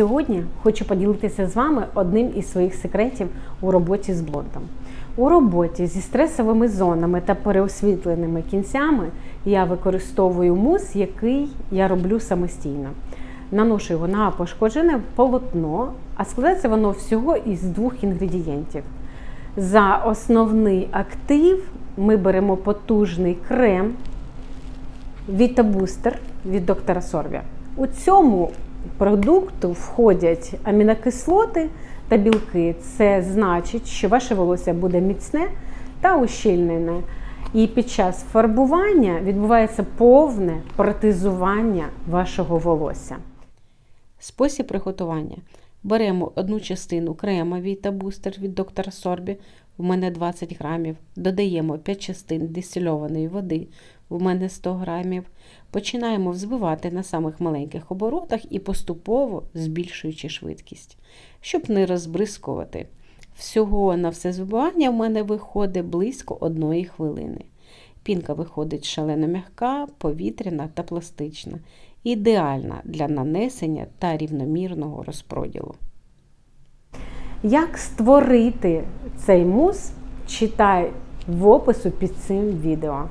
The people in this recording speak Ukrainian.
Сьогодні хочу поділитися з вами одним із своїх секретів у роботі з блондом. У роботі зі стресовими зонами та переосвітленими кінцями я використовую мус, який я роблю самостійно. Наношу його на пошкоджене полотно, а складається воно всього із двох інгредієнтів. За основний актив ми беремо потужний крем Вітабустер від доктора Сорвя. У цьому продукту входять амінокислоти та білки. Це значить, що ваше волосся буде міцне та ущільнене. І під час фарбування відбувається повне протезування вашого волосся. Спосіб приготування. Беремо одну частину крема Vita Booster від доктора Сорбі, в мене 20 грамів. Додаємо 5 частин дистильованої води, в мене 100 грамів. Починаємо взбивати на самих маленьких оборотах і поступово збільшуючи швидкість, щоб не розбризкувати. Всього на все збивання в мене виходить близько одної хвилини. Пінка виходить шалено м'яка, повітряна та пластична, ідеальна для нанесення та рівномірного розпроділу. Як створити цей мус, читай в опису під цим відео.